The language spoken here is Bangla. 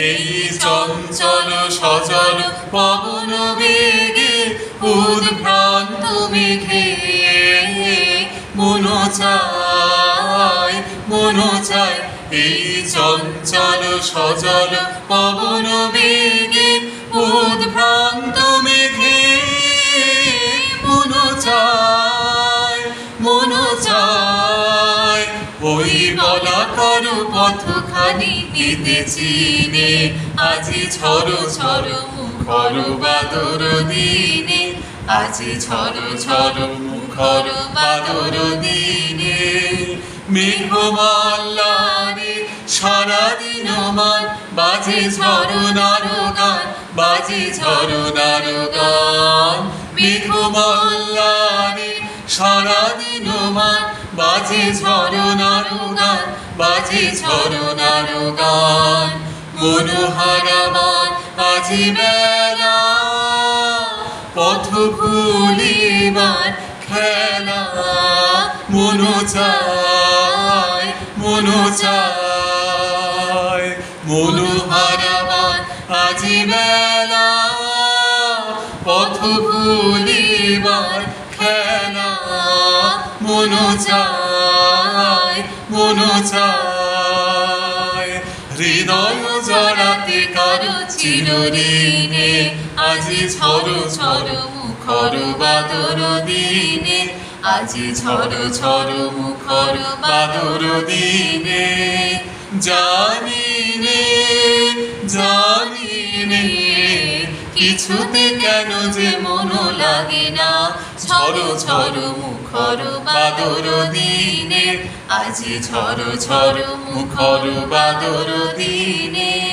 এই চঞ্চল সজল পবন বেগে উদ্ভ্রান্ত মেঘে মন চায় মন চায় এই চঞ্চল সজল পবন বেগে উদ্ভ্রান্ত মেঘে মন চায় মন চায় ওই বলাকার পথখানি নিতে চিনে, আজি ঝড় ঝড় মুখর বাদর দিনে, আজি ঝড় ঝড় মুখর বাদর দিনে। মেঘমাল্লারে সারাদিন মান বাজে ঝরনার গান, বাজে ঝরনার গান। মেঘমাল্লারে সারাদিন মান বাজে ঝরনার গান বাজে ঝরনার গান মনোহারামান আজি বেলা পথ ভুলিবার খেলা, মনো চায় মনো চায় মনোহারামান আজি বেলা পথ ভুলিবার খেলা, মনো চায় মনো চায় হৃদয় জড়াতে কারও চিরদিনে আজি ঝড় ঝড় মুখর বাদর দিনে আজি ঝড় ঝড় মুখর বাদর দিনে জানি নে জানি কিছুতে কেন যে মন লাগে না? ঝড় ঝড় মুখর বাদর দিনে। আজি ঝড় ঝড় মুখর বাদর দিনে।